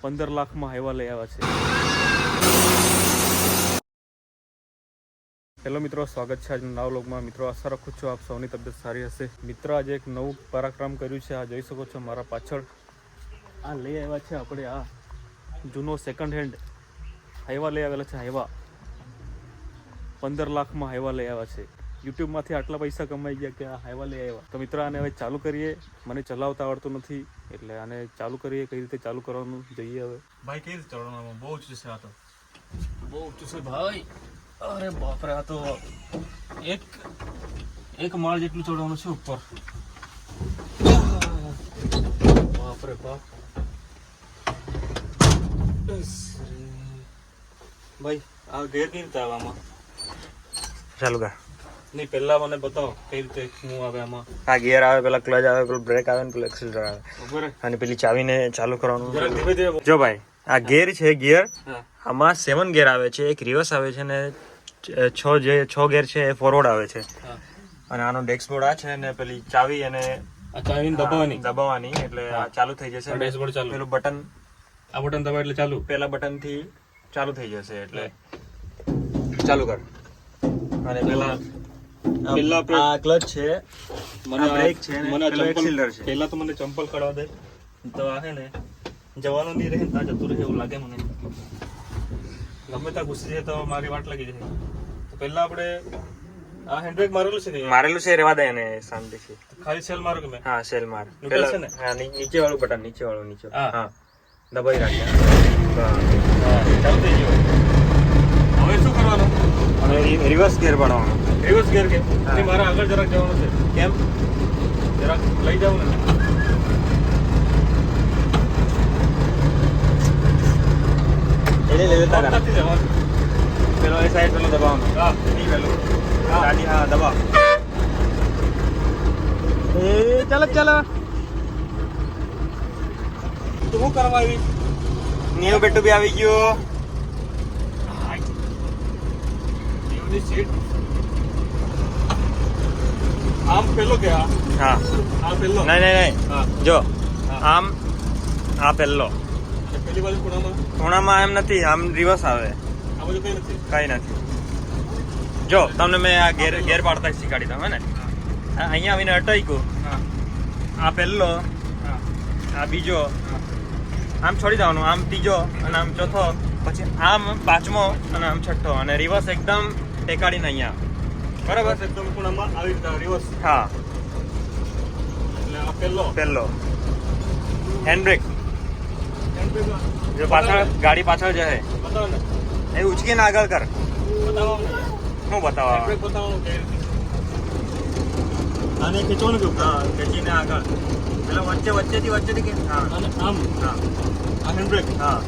પંદર લાખમાં હાઈવા લઈ આવ્યા છે. હેલો મિત્રો, સ્વાગત છે આજના નવા લોગમાં મિત્રો, આશા રાખું છું આપ સૌની તબિયત સારી હશે. મિત્ર, આજે એક નવું પરાક્રમ કર્યું છે. આ જોઈ શકો છો મારા પાછળ. આ લઈ આવ્યા છે આપણે આ જૂનો સેકન્ડ હેન્ડ હાઈવા લઈ આવેલા છે હાઈવા પંદર લાખમાં હાઈવા લઈ આવ્યા છે. યુટ્યુબમાંથી આટલા પૈસા કમાઈ ગયા કે આ હાઈવા લઈ આવ્યા. તો મિત્રો, આને હવે ચાલુ કરીએ. મને ચલાવતા આવડતું નથી. એટલે આને ચાલુ કરીએ કઈ રીતે ચાલુ કરવાનું જઈએ હવે. ભાઈ કઈ રીતે ચડવાનું? બહુ ઊંચું છે આ તો. બહુ ઊંચું છે ભાઈ. અરે બાપરે આ તો એક એક માળ જેટલું ચડવાનું છે ઉપર. બાપરે બાપ. ભાઈ આ ઘેર કઈ રીતે આવવામાં ચાલુ કર. નહીં પહેલા મને બતાવો કઈ રીતે હું આવે આમાં? આ ગિયર આવે પેલા ક્લચ આવે પેલું બ્રેક આવે ને પેલું એક્સિલરેટર આવે. અને પેલી ચાવીને ચાલુ કરવાનું. ધીમે ધીમે જો ભાઈ આ ગિયર છે ગિયર આમાં સેવન ગિયર આવે છે એક રિવર્સ આવે છે ને છ જે છ ગિયર છે એ ફોરવર્ડ આવે છે. અને આનો ડેશબોર્ડ આ છે ને પેલી ચાવી અને ચાવી ચાવીને દબાવવાની. દબાવવાની એટલે આ ચાલુ થઈ જશે ડેશબોર્ડ ચાલુ. પેલું બટન આ બટન દબાવ એટલે ચાલુ. પેલા બટનથી ચાલુ થઈ જશે એટલે ચાલુ કર. અને પેલા આ ક્લચ છે. મને બ્રેક છે મને ચંપલ છે. પહેલા તો મને ચંપલ કાઢવા દે. તો આ હે ને જવાનું નહીં રહે ત્યાં જતું રહે એવું લાગે મને. ગમે ત્યાં ઘૂસી જાય તો મારી વાટ લાગી જાય. તો પહેલા આપણે આ હેન્ડબ્રેક મારેલું છે મારેલું છે રેવા દે એને શાંતિથી. ખાલી સેલ મારો કે મેં? હા સેલ માર. નીચે પેલા છે ને? હા નીચે વાળું બટન નીચે વાળું નીચે. હા. દબાઈ રાખ્યા હા. ચાલુ થઈ ગયું હવે શું કરવાનું હવે રી- રિવર્સ ગિયર પાડવાનો રિવર્સ ગેર કે? મારા આગળ જરાક જવાનું છે. કેમ? જરાક લઈ જાવ ને. એટલે લઈ લેતા. નથી જવાનું. પેલો એ સાઈડ પેલો દબાવવાનો. હા નહીં પેલો. હા. ગાડી હા દબાવ. એ ચાલો ચાલો. તો શું કરવા આવી નિયો બેટુ બી આવી ગયો. એવની સીટ આમ પેલો કે આ? હા. આ પેલો? નહીં નહીં નહીં. જો. આમ આ પહેલો અને પેલી બાજુ ખૂણામાં? ખૂણામાં એમ નથી આમ રિવર્સ આવે. આ બાજુ કઈ નથી? કઈ નથી. જો તમને મેં આ ગેર ગેર પાડતા શીખવાડી હે ને? અહીંયા આવીને અટક્યું. હા. આ પહેલો આ બીજો. આમ છોડી દેવાનું આમ ત્રીજો અને આમ ચોથો. પછી આમ પાંચમો અને આમ છઠ્ઠો. અને રિવર્સ એકદમ ટેકાડીને અહીંયા. બરાબર? એકદમ ખૂણામાં આવી રીતના રિવર્સ હા. એટલે આ પેલો પહેલો. હેન્ડ હેન્ડબ્રેક જો પાછળ ગાડી પાછળ જશે. એ ઉચકીને આગળ કર. શું બતાવવા? બતાવો આને ખેંચવાનું કેવું હા ખેંચીને આગળ. પેલા વચ્ચે વચ્ચેથી વચ્ચેથી કે હા. અને આમ. હા. આ હેન્ડબ્રેક હા.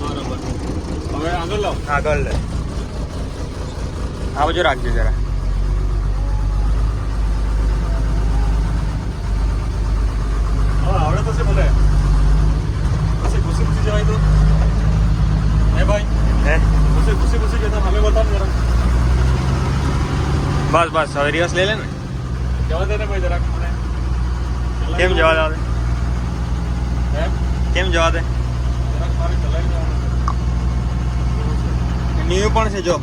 બરાબર. હવે આગળ લાવ. આગળ લે. આ બાજુ રાખજો જરા. આવડે તો છે મને પછી ઘૂસી ઘૂસી જવાય તો. હે ભાઈ? હે? પછી ઘૂસી ઘૂસી જતા અમે બતાવ જરા. બસ બસ હવે રિવર્સ લઈ લે ને. જવા દે ને ભાઈ જરાક મને. કેમ જવા દે? હે? કેમ જવા દે? ન્યુ પણ છે જો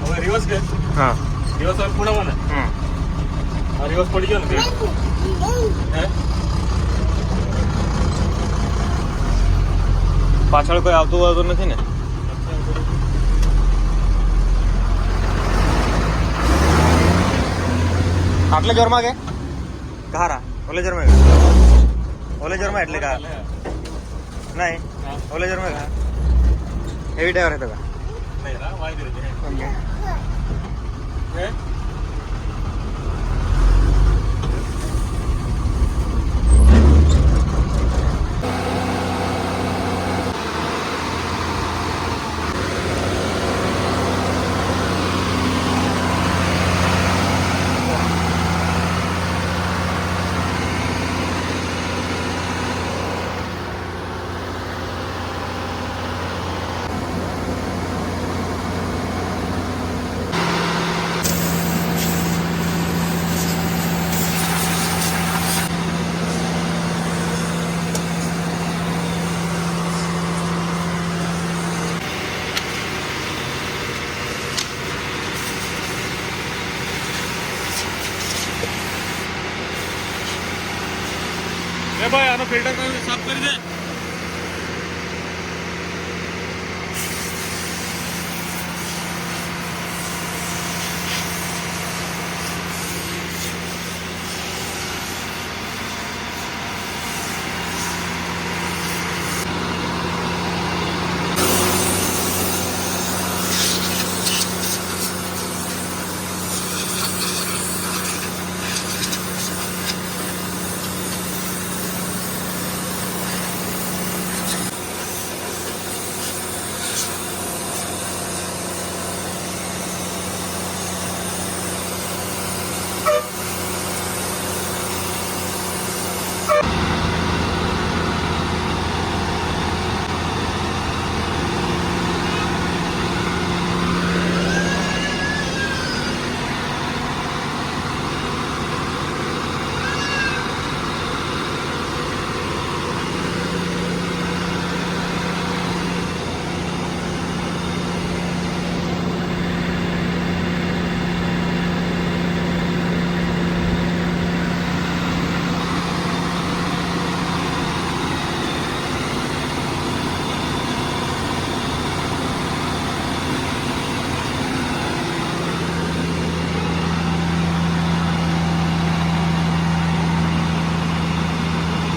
હવે રિવર્સ કે હા. રિવર્સ હવે ખૂણામાં ને હા આ રિવર્સ પડી ગયો ને હે? પાછળ કોઈ આવતું આવતું નથી ને? આટલે જોરમાં કે? ઘારા. ઓલે જોરમાં કે? ઓલે જોરમાં એટલે કા નહીં. ઓલે જોરમાં કા હેવી ડ્રાઈવર હતો કા નહીં રા એ ભાઈ આનો ફિલ્ટર સાફ કરી દે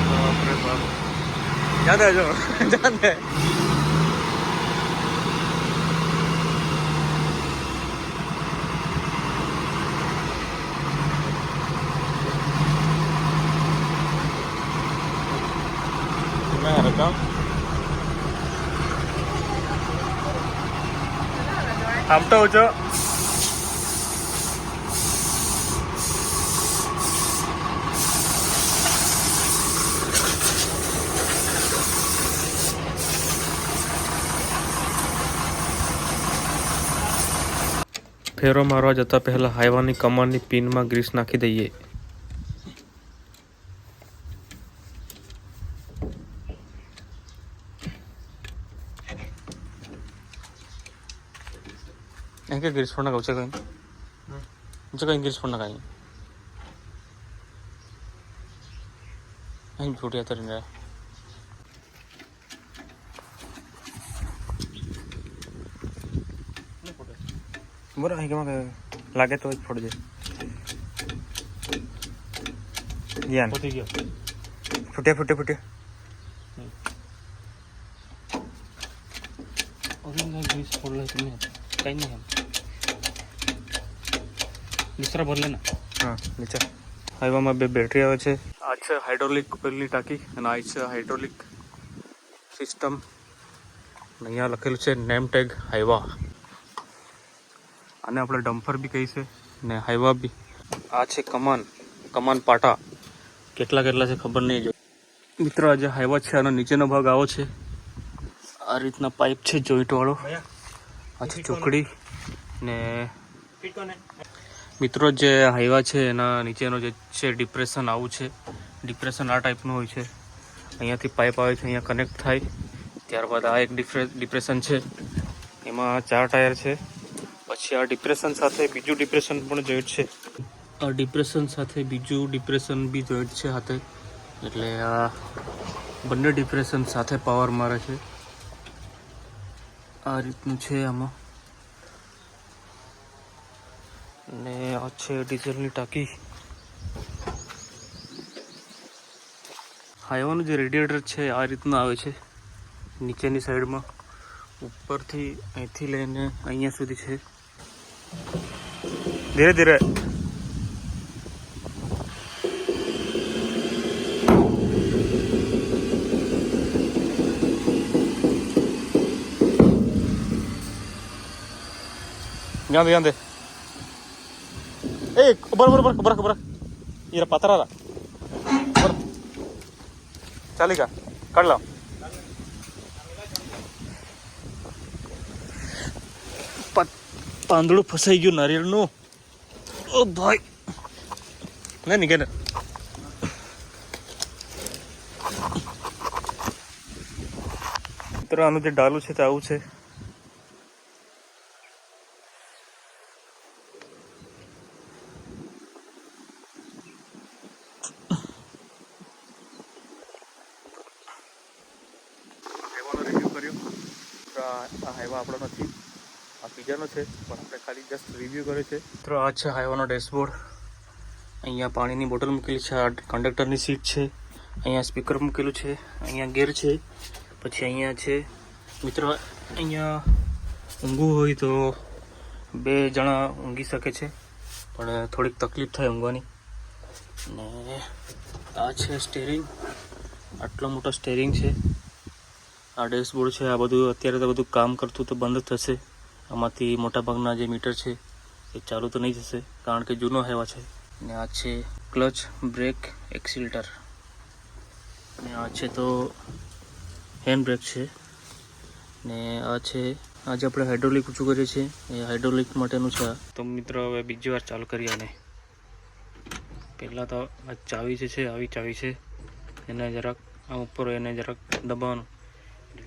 બાપરે બાપ જાન દે જો જાન દે મેં રકમ આમ તો ઓછો ફેરો મારવા જતા પહેલાં હાઈવાની કમાનની પિનમાં ગ્રીસ નાખી દઈએ. કે ગ્રીસ ફોડ કહું છે કઈ? છે કઈ ગ્રીસ ફોડ નખાય અહીં છૂટી હતા ને બરાબર અહીં કેમાં કે લાગે તો જ ફોડજે યાન પતી ગયો ફૂટ્યા ફૂટ્યા ફૂટ્યા ઓરિજિનલ ગ્રીસ फोडलं तुम्ही काही नाही दुसरा भरला ना હા નીચે હાઈવામાં બે બેટરી આવે છે આ છે હાઇડ્રોલિક ઓઇલની ટાંકી અને આ છે હાઇડ્રોલિક સિસ્ટમ અને અહીંયા લખેલું છે નેમ ટેગ હાઈવા આને આપણે ડમ્ફર બી કહી છે ને હાઈવા બી. આ છે કમાન કમાન પાટા. કેટલા કેટલા છે ખબર નહીં જો. મિત્રો આ જે હાઈવા છે આનો નીચેનો ભાગ આવો છે. આ રીતના પાઇપ છે જોઈન્ટવાળો આ છે ચોકડી ને મિત્રો, જે હાઈવા છે એના નીચેનો જે છે ડિપ્રેશન આવું છે. ડિપ્રેશન આ ટાઈપનું હોય છે. અહીંયાથી પાઇપ આવે છે, અહીંયા કનેક્ટ થાય. ત્યારબાદ આ એક ડિપ્રેશન છે. એમાં ચાર ટાયર છે. પછી આ ડિપ્રેશન સાથે બીજું ડિપ્રેશન પણ જોઈન્ટ છે. આ ડિપ્રેશન સાથે બીજું ડિપ્રેશન બી જોઈન્ટ છે હાથે. એટલે આ બંને ડિપ્રેશન સાથે પાવર મારે છે. આ રીતનું છે આમાં. અને આ છે ડીઝલની ટાંકી. હાઈવાનું જે રેડિએટર છે આ રીતનું આવે છે. નીચેની સાઈડમાં ઉપરથી અહીંથી લઈને અહીંયા સુધી છે. धीरे धीरे ಗಂದೆ ಗಂದೆ ಏ ಬರ ಬರ ಬರ ಬರ ಬರ ಇರ ಪತ್ರರ ಬರ ಚಾಲಿಗ ಕಳ್ಳ પાંદડું ફસાઈ ગયું નારિયેળનું. ઓ ભાઈ. ના નીકળે. મિત્રો, આનું જે ડાલું છે તે આવું છે. છે. પણ આપણે ખાલી જસ્ટ રિવ્યૂ કરે છે. મિત્રો, આ છે હાઈવાનો ડેશબોર્ડ અહીંયા પાણીની બોટલ મૂકેલી છે, આ કંડક્ટરની સીટ છે, અહીંયા સ્પીકર મૂકેલું છે, અહીંયા ગેર છે, પછી અહીંયા છે, મિત્રો, અહીંયા ઊંઘવું હોય તો બે જણા ઊંઘી શકે છે, પણ થોડીક તકલીફ થાય ઊંઘવાની. ને આ છે સ્ટેરિંગ આટલો મોટો સ્ટેરિંગ છે. આ ડેશબોર્ડ છે, આ બધું, અત્યારે તો બધું કામ કરતું તો બંધ થશે. આમાંથી મોટાભાગના જે મીટર છે એ ચાલુ તો નહીં થશે, કારણ કે જૂનો હેવા છે. ને આ છે ક્લચ બ્રેક એક્સિલેટર. ને આ છે તો હેન્ડ બ્રેક છે. ને આ છે, આજે આપણે હાઇડ્રોલિક ઊંચું કરીએ છીએ. એ હાઇડ્રોલિક માટેનું છે તો મિત્રો, હવે બીજી વાર ચાલુ કરીએ આને. પહેલાં તો આ ચાવી જે છે, આવી ચાવી છે. એને જરાક આમ ઉપર એને જરાક દબાવવાનું.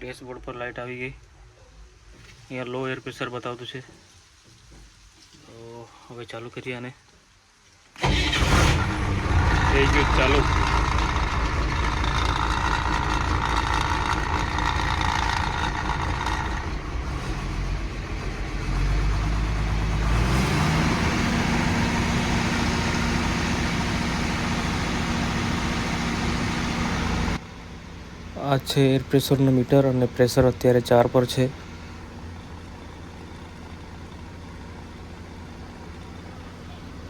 ડેશબોર્ડ પર લાઇટ આવી ગઈ. અહીંયા લો એર પ્રેશર બતાવતું છે. તો હવે ચાલુ કરીએ આને. થઈ ગયું ચાલુ. આ છે એર પ્રેશરનું મીટર અને પ્રેશર અત્યારે ચાર પર છે.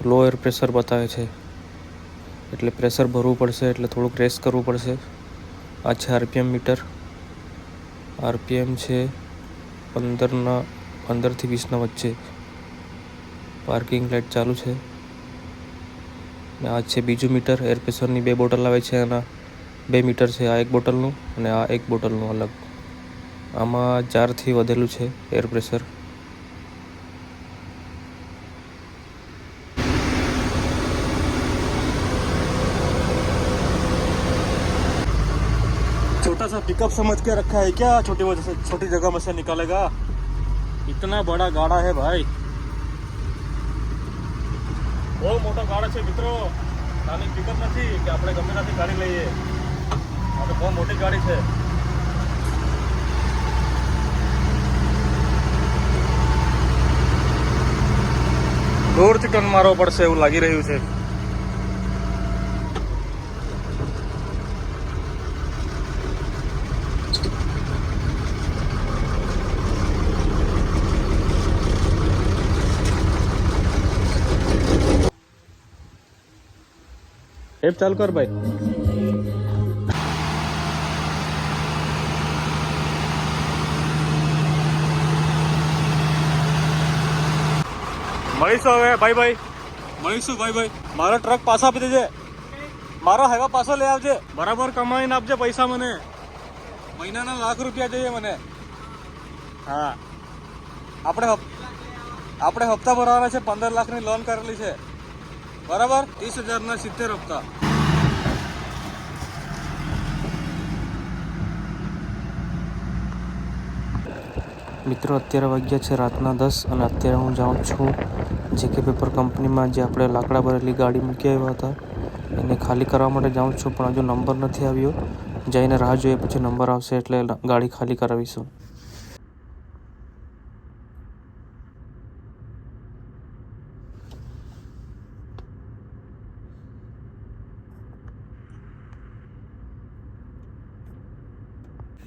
લો એર પ્રેશર બતાવે છે. એટલે પ્રેશર ભરવું પડશે, એટલે થોડુંક રેસ કરવું પડશે. આ છે આરપીએમ મીટર આરપીએમ છે પંદરના, પંદરથી વીસના વચ્ચે. પાર્કિંગ લાઇટ ચાલુ છે. ને આ છે બીજું મીટર એર પ્રેશરની બે બોટલ આવે છે, એના બે મીટર છે. આ એક બોટલનું અને આ એક બોટલનું અલગ. આમાં ચારથી વધેલું છે એર પ્રેશર पिकअप समझ के रखा है क्या छोटी वजह से छोटी जगह में से निकालेगा इतना बड़ा गाड़ा है भाई બહુ મોટો ગાડો છે મિત્રો નાની પિકઅપ નથી કે આપણે ગમે ત્યાંથી ગાડી લઈએ આ તો બહુ મોટી ગાડી છે દૂરથી ટર્ન મારવો પડશે એવું લાગી રહ્યું છે એપ ચાલુ કર ભાઈ. મળીશું હવે ભાઈ ભાઈ. મળીશું ભાઈ ભાઈ. મારો ટ્રક પાછો આપી દેજે. મારો હેવા પાછો લઈ આવજે. બરાબર કમાઈને આપજે પૈસા મને. મહિનાના લાખ રૂપિયા જોઈએ મને. હા. આપણે હપ- આપણે હપ્તા ભરવાના છે પંદર લાખની લોન કરેલી છે. બરાબર? ત્રીસ હજારના સિત્તેર હપ્તા. મિત્રો, અત્યારે વાગ્યા છે રાતના દસ અને અત્યારે હું જાઉં છું જે કે પેપર કંપનીમાં જે આપણે લાકડા ભરેલી ગાડી મૂકી આવ્યા હતા. એને ખાલી કરવા માટે જાઉં છું, પણ હજુ નંબર નથી આવ્યો. જઈને રાહ જોઈએ, પછી નંબર આવશે એટલે ગાડી ખાલી કરાવીશું.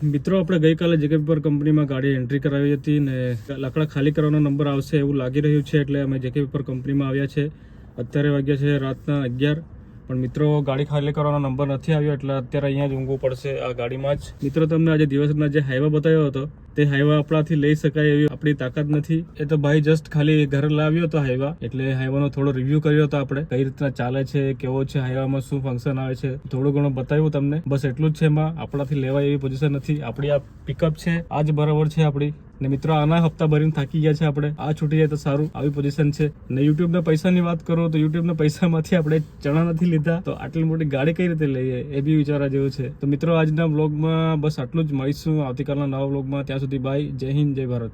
મિત્રો, આપણે ગઈકાલે જેકે પેપર કંપનીમાં ગાડી એન્ટ્રી કરાવી હતી ને લાકડા ખાલી કરવાનો નંબર આવશે એવું લાગી રહ્યું છે, એટલે અમે જેકે પેપર કંપનીમાં આવ્યા છે, અત્યારે વાગ્યા છે રાતના અગિયાર. પણ મિત્રો, ગાડી ખાલી કરવાનો નંબર નથી આવ્યો, એટલે અત્યારે અહીંયા જ ઊંઘવું પડશે આ ગાડીમાં જ. મિત્રો, તમને આજે દિવસના જે હાઈવે બતાવ્યો હતો તે હાઈવા આપણાથી લઈ શકાય એવી આપણી તાકાત નથી. એ તો ભાઈ જસ્ટ ખાલી ઘરે લાવ્યો હતો હાઈવા. એટલે હાઈવાનો થોડો રિવ્યુ કર્યો હતો આપણે. કઈ રીતના ચાલે છે, કેવો છે, હાઈવામાં શું ફંક્શન આવે છે, થોડું ઘણું બતાવ્યું તમને. બસ એટલું જ છે એમાં. આપણાથી લેવાય એવી પોઝિશન નથી. આપણી આ પિકઅપ છે, આ જ બરાબર છે આપણી. ને મિત્રો, આના હપ્તા ભરીને થાકી ગયા છે આપણે. આ છૂટી જાય તો સારું. આવી પોઝિશન છે. ને યુટ્યુબ ના પૈસાની વાત કરો તો યુટ્યુબ ના પૈસામાંથી આપણે ચણા નથી લીધા. તો આટલી મોટી ગાડી કઈ રીતે લઈએ? એ બી વિચારવા જેવું છે. તો મિત્રો, આજના બ્લોગમાં બસ આટલું જ મળીશું. આવતીકાલના નવા બ્લોગમાં ત્યાં સુધી બાય. જય હિન્દ જય ભારત.